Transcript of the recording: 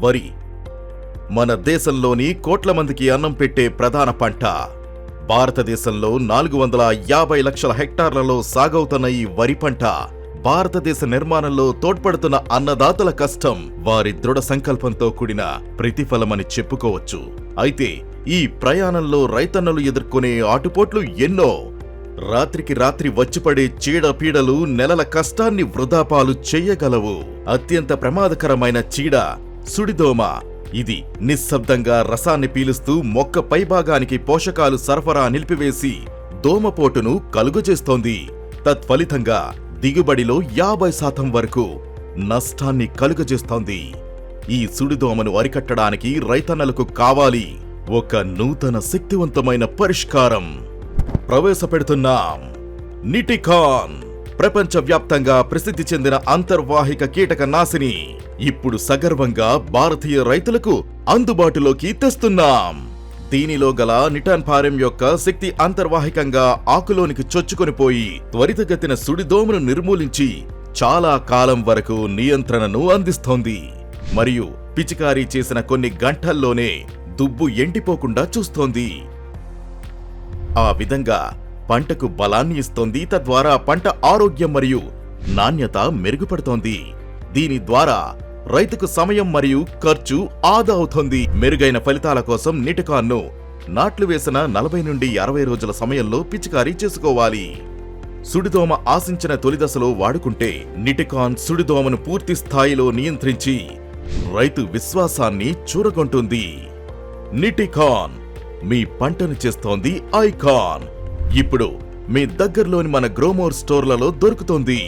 వరి. మన దేశంలోని కోట్ల మందికి అన్నం పెట్టే ప్రధాన పంట. భారతదేశంలో నాలుగు వందల యాభై లక్షల హెక్టార్లలో సాగవుతున్న ఈ వరి పంట భారతదేశ నిర్మాణంలో తోడ్పడుతున్న అన్నదాతల కష్టం వారి దృఢ సంకల్పంతో కూడిన ప్రతిఫలమని చెప్పుకోవచ్చు. అయితే ఈ ప్రయాణంలో రైతన్నలు ఎదుర్కొనే ఆటుపోట్లు ఎన్నో. రాత్రికి రాత్రి వచ్చిపడే చీడపీడలు నెలల కష్టాన్ని వృధాపాలు చేయగలవు. అత్యంత ప్రమాదకరమైన చీడ సుడిదోమ. ఇది నిశ్శబ్దంగా రసాన్ని పీలుస్తూ మొక్క పైభాగానికి పోషకాలు సరఫరా నిలిపివేసి దోమపోటును కలుగజేస్తోంది. తత్ఫలితంగా దిగుబడిలో యాభై శాతం వరకు నష్టాన్ని కలుగజేస్తోంది. ఈ సుడిదోమను అరికట్టడానికి రైతన్నలకు కావాలి ఒక నూతన శక్తివంతమైన పరిష్కారం. ప్రవేశపెడుతున్నాం. నిటికాన్. ప్రపంచవ్యాప్తంగా ప్రసిద్ధి చెందిన అంతర్వాహిక కీటక నాశిని. ఇప్పుడు సగర్వంగా భారతీయ రైతులకు అందుబాటులోకి తెస్తున్నాం. దీనిలో గల నిటాన్ ఫారెం యొక్క శక్తి అంతర్వాహికంగా ఆకులోనికి చొచ్చుకొని పోయి త్వరితగతిన సుడిదోమను నిర్మూలించి చాలా కాలం వరకు నియంత్రణను అందిస్తోంది. మరియు పిచికారీ చేసిన కొన్ని గంటల్లోనే దుబ్బు ఎండిపోకుండా చూస్తోంది. ఆ విధంగా పంటకు బలాన్ని ఇస్తోంది. తద్వారా పంట ఆరోగ్యం మరియు నాణ్యత మెరుగుపడుతోంది. దీని ద్వారా రైతుకు సమయం మరియు ఖర్చు ఆదా అవుతోంది. మెరుగైన ఫలితాల కోసం నీటికాన్ను నాట్లు వేసిన నలభై నుండి అరవై రోజుల సమయంలో పిచికారీ చేసుకోవాలి. సుడిదోమ ఆశించిన తొలి దశలో వాడుకుంటే నిటికాన్ సుడిదోమను పూర్తి స్థాయిలో నియంత్రించి రైతు విశ్వాసాన్ని చూరగొంటుంది. నిటికాన్ మీ పంటను చేస్తోంది. ఐకాన్ ఇప్పుడు మీ దగ్గరలోని మన గ్రోమోర్ స్టోర్లలో దొరుకుతోంది.